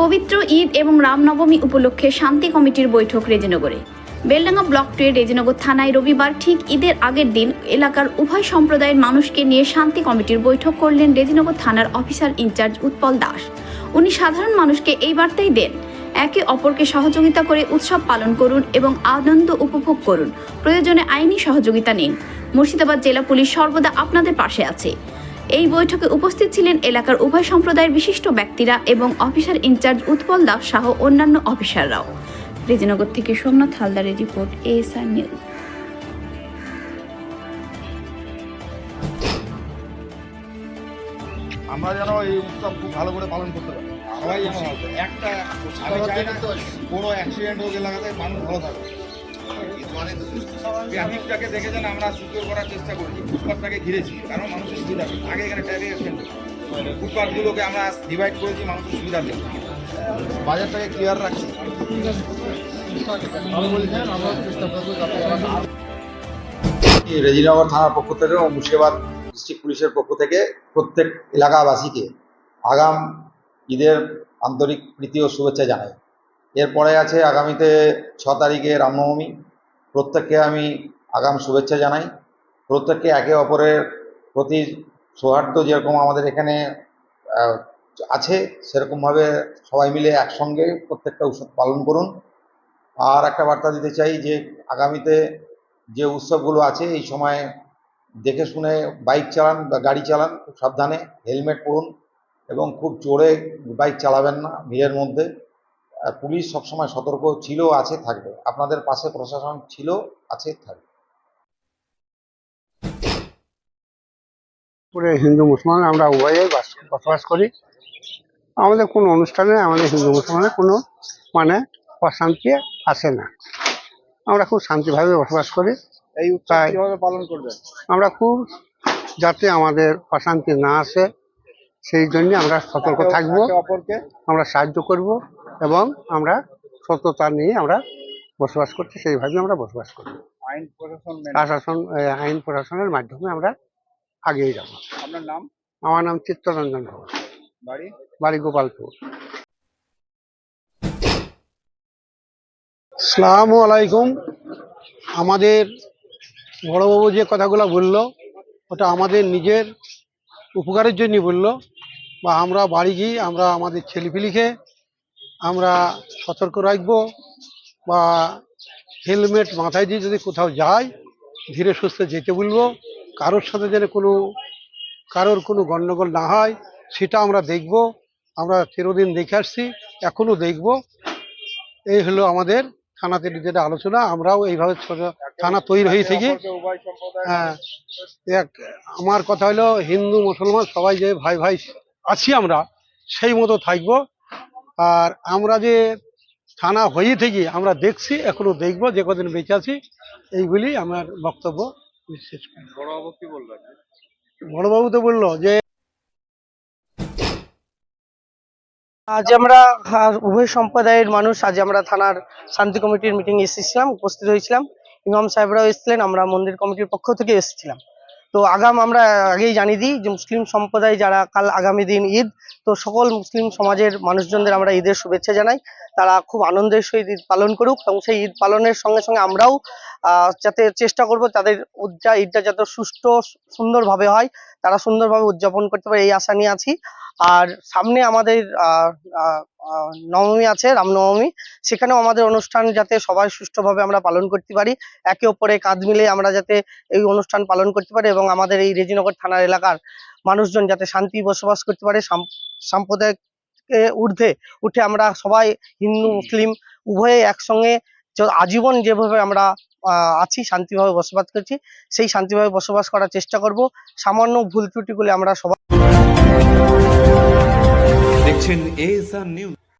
পবিত্র ঈদ এবং রামনবমী উপলক্ষে শান্তি কমিটির বৈঠক রেজিনগরে। বেলডাঙ্গা ব্লক টু রেজিনগর থানায় রবিবার ঠিক ঈদের আগের দিন এলাকার উভয় সম্প্রদায়ের মানুষকে নিয়ে শান্তি কমিটির বৈঠক করলেন রেজিনগর থানার অফিসার ইনচার্জ উৎপল দাস। উনি সাধারণ মানুষকে এই বার্তাই দেন, একে অপরকে সহযোগিতা করে উৎসব পালন করুন এবং আনন্দ উপভোগ করুন। প্রয়োজনে আইনি সহযোগিতা নিন। মুর্শিদাবাদ জেলা পুলিশ সর্বদা আপনাদের পাশে আছে। এই বৈঠকে উপস্থিত ছিলেন এলাকার উভয় সম্প্রদায়ের বিশিষ্ট ব্যক্তিরা এবং অফিসার ইনচার্জ উৎপল দাস সহ অন্যান্য অফিসাররাও। রেজিনগর থেকে সোমনাথ হালদারের রিপোর্ট এএসআর নিউজ। আমরা যেন এই উৎসব খুব ভালো করে পালন করতে পারি। সবাই যেন একটা কোনো অ্যাক্সিডেন্ট হোক এলাকাতে মানুষ ভালো থাকে ট্রাফিকটাকে দেখে যেন আমরা সিকিউর করার চেষ্টা করি ফুটপাথটাকে ঘিরেছি কারণ মানুষের সুবিধা নেই। আগে এখানে ট্রাফিক অ্যাক্সিডেন্ট ফুটপাথগুলোকে আমরা ডিভাইড করেছি মানুষের সুবিধা নেই। বাজারটাকে ক্লিয়ার রাখছি। রেজিনগর থানার পক্ষ থেকে ও মুর্শিদাবাদ ডিস্ট্রিক্ট পুলিশের পক্ষ থেকে প্রত্যেক এলাকাবাসীকে আগাম ঈদের আন্তরিক প্রীতি ও শুভেচ্ছা জানাই। এরপরে আছে আগামীতে ছ তারিখে রামনবমী। প্রত্যেককে আমি আগাম শুভেচ্ছা জানাই। প্রত্যেককে একে অপরের প্রতি সৌহার্দ্য যেরকম আমাদের এখানে আছে, সেরকমভাবে সবাই মিলে একসঙ্গে প্রত্যেকটা উৎসব পালন করুন। আর একটা বার্তা দিতে চাই যে, আগামীতে যে উৎসবগুলো আছে, এই সময় দেখে শুনে বাইক চালান বা গাড়ি চালান, খুব সাবধানে হেলমেট পরুন এবং খুব জোরে বাইক চালাবেন না ভিড়ের মধ্যে। পুলিশ সবসময় সতর্ক ছিল আছে থাকবে। আপনাদের পাশে প্রশাসন ছিল আছে থাকবে। পুরো হিন্দু মুসলমান আমরা উভয়ে বসবাস করি। আমাদের কোনো অনুষ্ঠানে আমাদের হিন্দু মুসলমানের কোনো মানে অশান্তি আসে না। আমরা খুব শান্তিভাবে বসবাস করি। এই তাই- কীভাবে পালন করবে আমরা খুব যাতে আমাদের অশান্তি না আসে সেই জন্য আমরা সতর্ক থাকব। আমরা সাহায্য করব। এবং আমরা সততা নিয়ে আমরা বসবাস করছি সেইভাবে আমরা বসবাস করি। আইন প্রশাসন প্রশাসন আইন প্রশাসনের মাধ্যমে আমরা আগিয়ে যাব। আপনার নাম? আমার নাম চিত্তরঞ্জন ঘোষ। বাড়ি? বাড়ি গোপালপুর। সালাম আলাইকুম। আমাদের বড়বাবু যে কথাগুলো বলল ওটা আমাদের নিজের উপকারের জন্য বলল। বা আমরা বাড়ি গিয়ে আমরা আমাদের ছেলেপিলিকে আমরা সতর্ক রাখব বা হেলমেট মাথায় দিয়ে যদি কোথাও যাই, ধীরে সুস্থে যেতে বলব। কারোর সাথে যেন কোনো, কারোর কোনো গণ্ডগোল না হয়, সেটা আমরা দেখব। আমরা চিরদিন দেখে আসছি এখনও দেখব। এই হলো আমাদের থানাতে যেটা আলোচনা। আমরাও এইভাবে থানা তৈরি হয়ে থেকে। হ্যাঁ এক, আমার কথা হলো হিন্দু, মুসলমান সবাই যে ভাই ভাই আছি আমরা, সেই মতো থাকব। আর আমরা যে থানা হয়ে থেকে আমরা দেখছি এখনও দেখব যে কদিন বেঁচে আছি এইগুলি আমার বক্তব্য বিশেষ করে বড়বাবু কি বলবেন বড়বাবু তো বলল যে আজ আমরা উভয় সম্প্রদায়ের মানুষ আজ আমরা থানার শান্তি কমিটির মিটিং এসেছিলাম উপস্থিত হয়েছিলাম। ইমাম সাহেবরাও এসেছিলেন আমরা মন্দির কমিটির পক্ষ থেকে এসেছিলাম। তো আগাম আমরা আগেই জানিয়ে দিই যে মুসলিম সম্প্রদায় যারা কাল আগামী দিন ঈদ, তো সকল মুসলিম সমাজের মানুষজনদের আমরা ঈদের শুভেচ্ছা জানাই। তারা খুব আনন্দের সহিত ঈদ পালন করুক এবং সেই ঈদ পালনের সঙ্গে সঙ্গে আমরাও যাতে চেষ্টা করব তাদের উদযা, ঈদটা যাতে সুষ্ঠু, সুন্দরভাবে হয়, তারা সুন্দরভাবে উদযাপন করতে পারে, এই আশা নিয়ে আছি। আর সামনে আমাদের নবমী আছে রামনবমী সেখানেও আমাদের অনুষ্ঠান যাতে সবাই সুষ্ঠুভাবে আমরা পালন করতে পারি। একে অপরে কাঁধ মিলে আমরা যাতে এই অনুষ্ঠান পালন করতে পারি এবং আমাদের এই রেজিনগর থানার এলাকার মানুষজন যাতে শান্তি বসবাস করতে পারে সাম- সাম্প্রদায়িককে ঊর্ধ্বে উঠে আমরা সবাই হিন্দু মুসলিম উভয়ে একসঙ্গে আজীবন যেভাবে আমরা আছি শান্তিভাবে বসবাস করছি সেই শান্তিভাবে বসবাস করার চেষ্টা করব। সামান্য ভুল ত্রুটিগুলি আমরা সবাই দেখছেন এ নিউজ